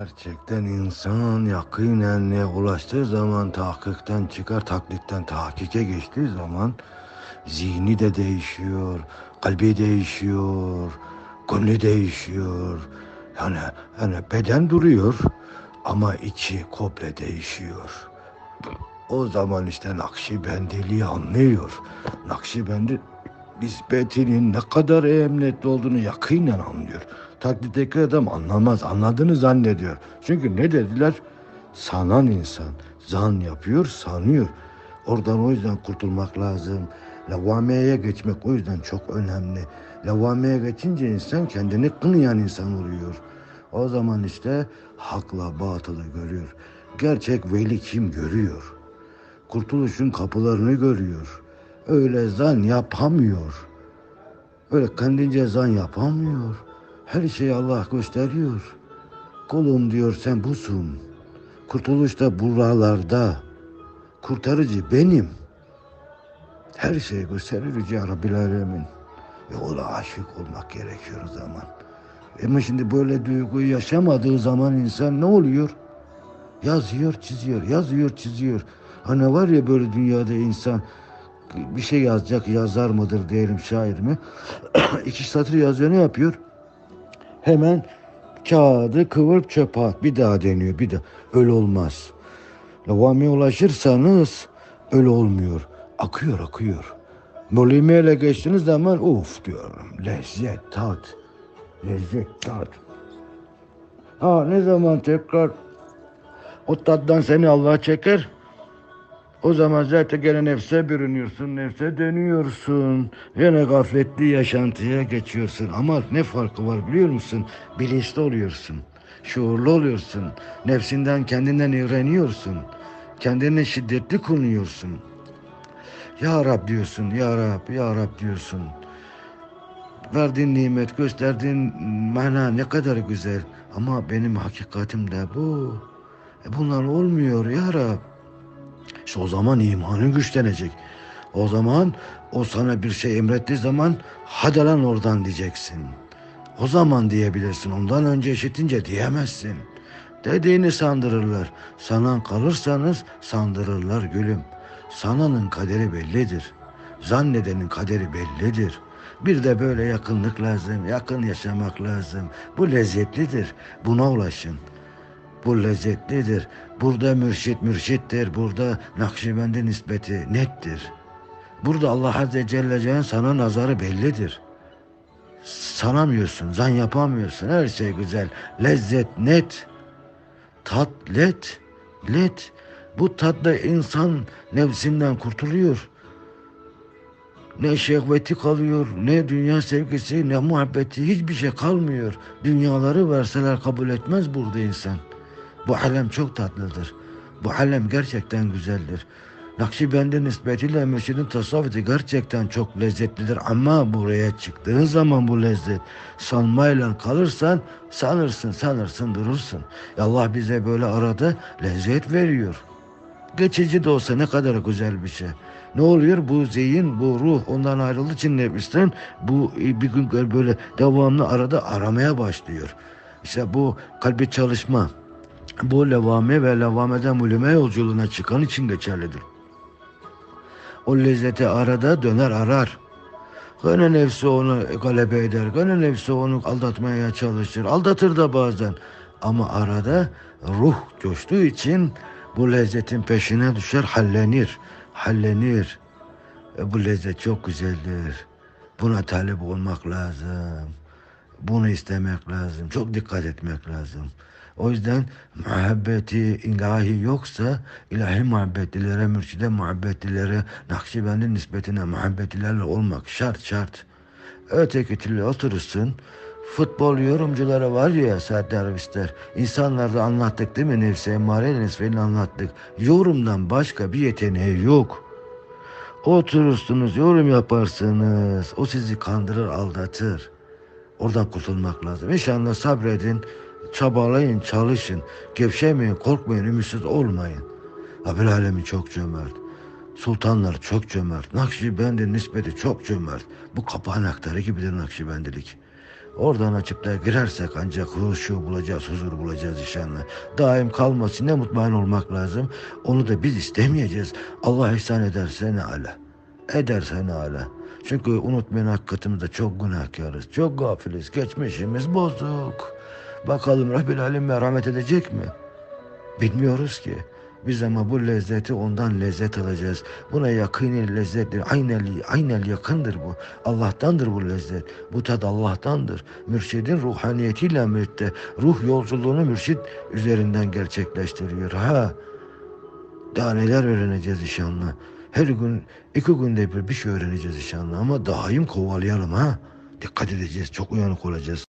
Gerçekten insan yakınenliğe ulaştığı zaman tahakkükten çıkar, taklitten tahkike geçtiği zaman zihni de değişiyor, kalbi değişiyor, gönlü değişiyor. Yani, yani beden duruyor ama içi komple değişiyor. O zaman işte Nakşibendiliği anlıyor. Nakşibendi nispetinin ne kadar emniyetli olduğunu yakinen anlıyor. Taklitteki adam anlamaz, anladığını zannediyor. Çünkü ne dediler? Sanan insan. Zan yapıyor, sanıyor. Oradan o yüzden kurtulmak lazım. Lavameye geçmek o yüzden çok önemli. Lavameye geçince insan kendini kınayan insan oluyor. O zaman işte hakla batılı görüyor. Gerçek veli kim görüyor? Kurtuluşun kapılarını görüyor. Öyle zan yapamıyor. Öyle kendince zan yapamıyor. Her şeyi Allah gösteriyor. Kulum diyor sen busun. Kurtuluş da buralarda. Kurtarıcı benim. Her şeyi gösterir Yüce Rabbil Alemin. Ve ona aşık olmak gerekiyor o zaman. Ama şimdi böyle duyguyu yaşamadığı zaman insan ne oluyor? Yazıyor, çiziyor, yazıyor, çiziyor. Hani var ya böyle dünyada insan bir şey yazacak yazar mıdır diyelim şair mi? İki satır yazıyor ne yapıyor? Hemen kağıdı kıvırıp çöpe at. Bir daha deniyor bir daha. Öyle olmaz. Lavamiye ulaşırsanız öyle olmuyor. Akıyor akıyor. Bölümeyle geçtiğiniz zaman uf diyorum. Lezzet, tat. Lezzet, tat. Ha ne zaman tekrar o tattan seni Allah çeker. O zaman zaten gene nefse bürünüyorsun, nefse dönüyorsun. Yine gafletli yaşantıya geçiyorsun. Ama ne farkı var biliyor musun? Bilinçli oluyorsun. Şuurlu oluyorsun. Nefsinden kendinden öğreniyorsun. Kendini şiddetli kılıyorsun. Ya Rab diyorsun, Ya Rab, Ya Rab diyorsun. Verdiğin nimet, gösterdiğin mana ne kadar güzel. Ama benim hakikatim de bu. E bunlar olmuyor Ya Rab. İşte o zaman imanın güçlenecek. O zaman o sana bir şey emrettiği zaman hadi lan oradan diyeceksin. O zaman diyebilirsin. Ondan önce işitince diyemezsin. Dediğini sandırırlar. Sanan kalırsanız sandırırlar gülüm. Sananın kaderi bellidir. Zannedenin kaderi bellidir. Bir de böyle yakınlık lazım. Yakın yaşamak lazım. Bu lezzetlidir. Buna ulaşın. Bu lezzetlidir. Burada mürşit mürşittir. Burada Nakşibendi nispeti nettir. Burada Allah Azze Celle Celle'nin sana nazarı bellidir. Sanamıyorsun, zan yapamıyorsun. Her şey güzel. Lezzet net. Tat let. Let. Bu tatla insan nefsinden kurtuluyor. Ne şehveti kalıyor, ne dünya sevgisi, ne muhabbeti, hiçbir şey kalmıyor. Dünyaları verseler kabul etmez burada insan. Bu alem çok tatlıdır. Bu alem gerçekten güzeldir. Nakşibendi nispetiyle mürşidin tasavvufu gerçekten çok lezzetlidir ama buraya çıktığın zaman bu lezzet sanmayla kalırsan sanırsın sanırsın durursun. Allah bize böyle arada lezzet veriyor. Geçici de olsa ne kadar güzel bir şey. Ne oluyor? Bu zihin, bu ruh ondan ayrıldığı için nefisten bu bir gün böyle devamlı arada aramaya başlıyor. İşte bu kalbi çalışma, bu levame ve levameden mulime yolculuğuna çıkan için geçerlidir. O lezzeti arada döner arar. Gene nefsi onu galebe eder. Gene nefsi onu aldatmaya çalışır. Aldatır da bazen. Ama arada ruh coştuğu için bu lezzetin peşine düşer, hallenir. Hallenir. E, bu lezzet çok güzeldir. Buna talip olmak lazım. Bunu istemek lazım. Çok dikkat etmek lazım. O yüzden muhabbeti ilahi yoksa ilahi muhabbetlilere, mürşide muhabbetlilere, Nakşibendi nispetine muhabbetlilerle olmak şart şart. Öteki türlü oturursun. Futbol yorumcuları var ya saatler ister. İnsanlarda anlattık değil mi nefsi emmare nesfini anlattık. Yorumdan başka bir yeteneği yok. Oturursunuz yorum yaparsınız. O sizi kandırır aldatır. Oradan kurtulmak lazım. İnşallah sabredin. Çabalayın, çalışın. Gevşemeyin, korkmayın, ümitsiz olmayın. Rabbil Alemin çok cömert. Sultanlar çok cömert. Nakşibendi nispeti çok cömert. Bu kapağın aktarı gibidir Nakşibendilik. Oradan açıp da girersek ancak huşu bulacağız, huzur bulacağız inşallah. Daim kalması ne mutmain olmak lazım. Onu da biz istemeyeceğiz. Allah ihsan ederse ne ala. Ederse ne ala. Çünkü unutmayın hakikatimizde çok günahkarız. Çok gafiliz. Geçmişimiz bozuk. Bakalım Rabbil Alem merhamet edecek mi? Bilmiyoruz ki. Biz ama bu lezzeti ondan lezzet alacağız. Buna yakın lezzettir. Aynel, aynel yakındır bu. Allah'tandır bu lezzet. Bu tad Allah'tandır. Mürşidin ruhaniyetiyle müritte. Ruh yolculuğunu mürşid üzerinden gerçekleştiriyor. Ha, daha neler öğreneceğiz inşallah. Her gün, iki günde bir bir şey öğreneceğiz inşallah. Ama daim kovalayalım ha. Dikkat edeceğiz. Çok uyanık olacağız.